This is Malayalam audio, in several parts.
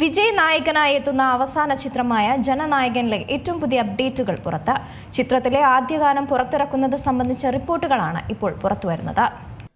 വിജയ് നായകനായി എത്തുന്ന അവസാന ചിത്രമായ ജനനായകനിലെ ഏറ്റവും പുതിയ അപ്ഡേറ്റുകൾ പുറത്ത്. ചിത്രത്തിലെ ആദ്യ ഗാനം പുറത്തിറക്കുന്നത് സംബന്ധിച്ച റിപ്പോർട്ടുകളാണ് ഇപ്പോൾ പുറത്തുവരുന്നത്.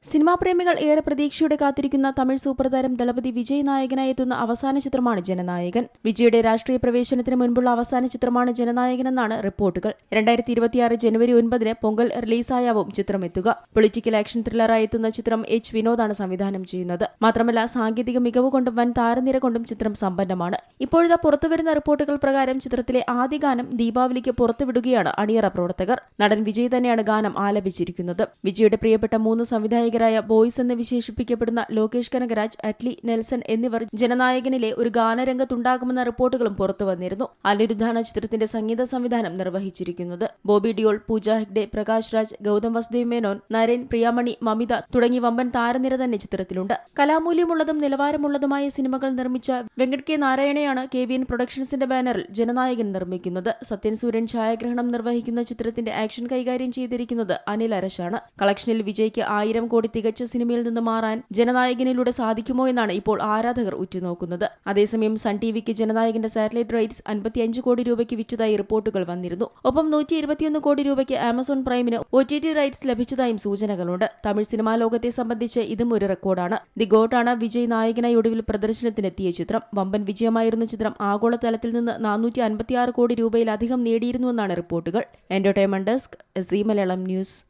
സിനിമാ പ്രേമികൾ ഏറെ പ്രതീക്ഷയോടെ കാത്തിരിക്കുന്ന തമിഴ് സൂപ്പർ താരം ദളപതി വിജയ് നായകനായി എത്തുന്ന അവസാന ചിത്രമാണ് ജനനായകൻ. വിജയുടെ രാഷ്ട്രീയ പ്രവേശനത്തിന് മുൻപുള്ള അവസാന ചിത്രമാണ് ജനനായകൻ എന്നാണ് റിപ്പോർട്ടുകൾ. രണ്ടായിരത്തി ഇരുപത്തിയാറ് ജനുവരി ഒൻപതിന് പൊങ്കൽ റിലീസായാവും ചിത്രം എത്തുക പൊളിറ്റിക്കൽ ആക്ഷൻ ത്രില്ലറായി എത്തുന്ന ചിത്രം എച്ച് വിനോദാണ് സംവിധാനം ചെയ്യുന്നത്. മാത്രമല്ല സാങ്കേതിക മികവ് കൊണ്ടും വൻ താരനിര കൊണ്ടും ചിത്രം സമ്പന്നമാണ്. ഇപ്പോഴത്തെ പുറത്തുവരുന്ന റിപ്പോർട്ടുകൾ പ്രകാരം ചിത്രത്തിലെ ആദ്യ ഗാനം ദീപാവലിക്ക് പുറത്തുവിടുകയാണ് അണിയറ പ്രവർത്തകർ. നടൻ വിജയ് തന്നെയാണ് ഗാനം ആലപിച്ചിരിക്കുന്നത്. വിജയുടെ പ്രിയപ്പെട്ട മൂന്ന് സംവിധായകരായ ബോയ്സ് എന്ന് വിശേഷിപ്പിക്കപ്പെടുന്ന ലോകേഷ് കനകരാജ് അറ്റ്ലി നെൽസൺ എന്നിവർ ജനനായകനിലെ ഒരു ഗാനരംഗത്തുണ്ടാകുമെന്ന റിപ്പോർട്ടുകളും പുറത്തു വന്നിരുന്നു. അനിരുദ്ധാണ് ചിത്രത്തിന്റെ സംഗീത സംവിധാനം നിർവഹിച്ചിരിക്കുന്നത് ബോബി ഡിയോൾ പൂജ ഹെഗ്ഡെ പ്രകാശ് രാജ് ഗൗതം വസുദേവ് മേനോൻ നരേൻ പ്രിയാമണി മമിത തുടങ്ങി വമ്പൻ താരനിര തന്നെ ചിത്രത്തിലുണ്ട്. കലാമൂല്യമുള്ളതും നിലവാരമുള്ളതുമായ സിനിമകൾ നിർമ്മിച്ച വെങ്കട് കെ നാരായണയാണ് കെ വി എൻ പ്രൊഡക്ഷൻസിന്റെ ബാനറിൽ ജനനായകൻ നിർമ്മിക്കുന്നത്. സത്യൻ സൂര്യൻ ഛായാഗ്രഹണം നിർവഹിക്കുന്ന ചിത്രത്തിന്റെ ആക്ഷൻ കൈകാര്യം ചെയ്തിരിക്കുന്നത് അനിൽ അരശാണ്. കളക്ഷനിൽ വിജയ്ക്ക് ആയിരം കോടി തികച്ച സിനിമയിൽ നിന്ന് മാറാൻ ജനനായകനിലൂടെ സാധിക്കുമോ എന്നാണ് ഇപ്പോൾ ആരാധകർ ഉറ്റുനോക്കുന്നത്. അതേസമയം സൺ ടി വിക്ക് ജനനായകന്റെ സാറ്റലൈറ്റ് റൈറ്റ്സ് അൻപത്തിയഞ്ച് കോടി രൂപയ്ക്ക് വിറ്റതായി റിപ്പോർട്ടുകൾ വന്നിരുന്നു. ഒപ്പം നൂറ്റി ഇരുപത്തിയൊന്ന് കോടി രൂപയ്ക്ക് ആമസോൺ പ്രൈമിന് ഒ ടി ടി റൈറ്റ്സ് ലഭിച്ചതായും സൂചനകളുണ്ട്. തമിഴ് സിനിമാ ലോകത്തെ സംബന്ധിച്ച് ഇതും ഒരു റെക്കോർഡാണ്. ദി ഗോട്ടാണ് വിജയ് നായകനായി ഒടുവിൽ പ്രദർശനത്തിനെത്തിയ ചിത്രം. വമ്പൻ വിജയമായിരുന്ന ചിത്രം ആഗോളതലത്തിൽ നിന്ന് നാനൂറ്റി അൻപത്തിയാറ് കോടി രൂപയിലധികം നേടിയിരുന്നുവെന്നാണ് റിപ്പോർട്ടുകൾ. Entertainment desk Zee Malayalam news.